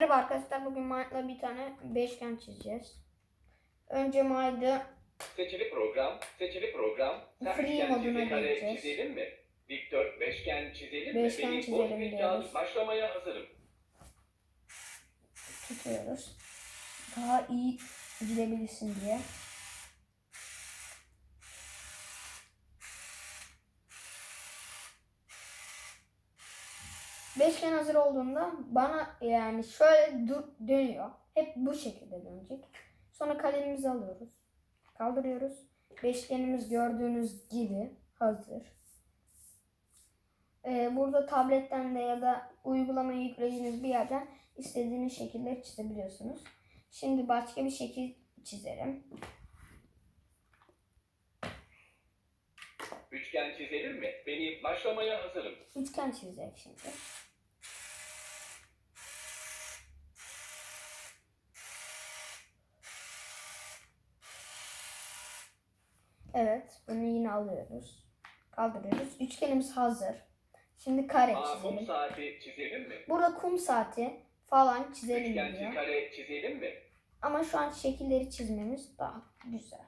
Merhaba arkadaşlar bugün Mind'la bir tane beşgen çizeceğiz. Önce Mind'ı Seçili program, seçili program. Free beşgen moduna geçeceğiz. çizelim mi? Dikdört beşgen çizelim Beşgen mi? Benim çizelim diyoruz. başlamaya hazırım. tutuyoruz. Daha iyi gidebilirsin diye. Beşgen hazır olduğunda bana yani şöyle dur, dönüyor. Hep bu şekilde dönecek. Sonra kalemimizi alıyoruz. Kaldırıyoruz. Beşgenimiz gördüğünüz gibi hazır. Ee, burada tabletten de ya da uygulamayı yüklediğiniz bir yerden istediğiniz şekilde çizebiliyorsunuz. Şimdi başka bir şekil çizerim. Üçgen çizelim mi? Beni başlamaya hazırım. Üçgen çizecek şimdi. Evet, bunu yine alıyoruz. Kaldırıyoruz. Üçgenimiz hazır. Şimdi kare Aa, kum çizelim. saati çizelim mi? Burada kum saati falan çizelim Üçgenci diyor. kare çizelim mi? Ama şu an şekilleri çizmemiz daha güzel.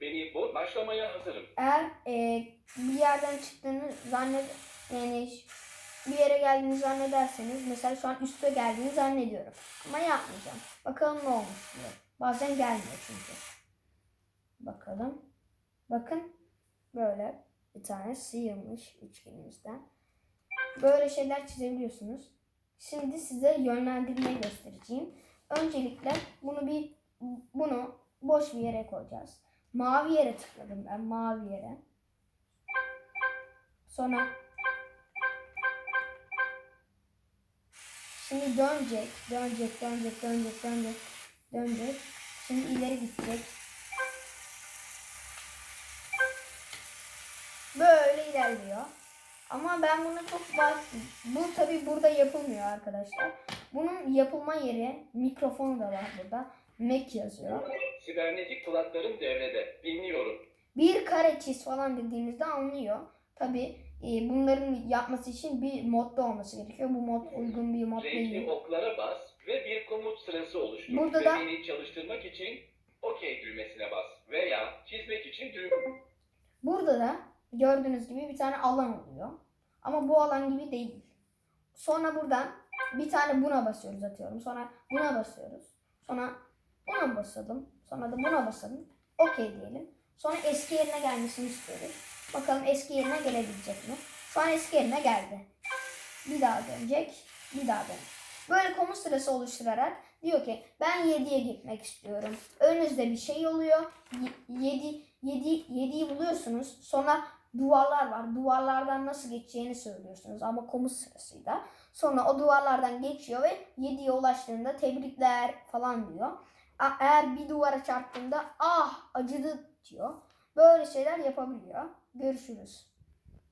Beni bo- başlamaya hazırım. Eğer e, bir yerden çıktığını zannet yani bir yere geldiğini zannederseniz mesela şu an üste geldiğini zannediyorum. Ama yapmayacağım. Bakalım ne olmuş diye. Bazen gelmiyor çünkü. Bakalım. Bakın böyle bir tane sıyırmış üçgenimizden. Böyle şeyler çizebiliyorsunuz. Şimdi size yönlendirmeyi göstereceğim. Öncelikle bunu bir bunu boş bir yere koyacağız. Mavi yere tıkladım ben mavi yere. Sonra Şimdi dönecek, dönecek, dönecek, dönecek, dönecek, dönecek. Şimdi ileri gidecek. Böyle ilerliyor. Ama ben bunu çok basit. Bu tabi burada yapılmıyor arkadaşlar. Bunun yapılma yeri mikrofonu da var burada. Mac yazıyor. Sibernetik kulaklarım devrede. Dinliyorum. bir kare çiz falan dediğinizde anlıyor. Tabi bunların yapması için bir modda olması gerekiyor. Bu mod uygun bir mod Renkli değil. oklara bas ve bir komut sırası oluştur. Burada da- çalıştırmak için OK düğmesine bas. Veya çizmek için düğüm. Burada da gördüğünüz gibi bir tane alan oluyor. Ama bu alan gibi değil. Sonra buradan bir tane buna basıyoruz atıyorum. Sonra buna basıyoruz. Sonra buna basalım. Sonra da buna basalım. Okey diyelim. Sonra eski yerine gelmesini istiyoruz. Bakalım eski yerine gelebilecek mi? Şu an eski yerine geldi. Bir daha dönecek. Bir daha dönecek. Böyle komut sırası oluşturarak diyor ki ben 7'ye gitmek istiyorum. Önünüzde bir şey oluyor. 7 7 7'yi buluyorsunuz. Sonra duvarlar var. Duvarlardan nasıl geçeceğini söylüyorsunuz ama komut sırasıyla. Sonra o duvarlardan geçiyor ve 7'ye ulaştığında tebrikler falan diyor. Eğer bir duvara çarptığında ah acıdı diyor. Böyle şeyler yapabiliyor. Görüşürüz.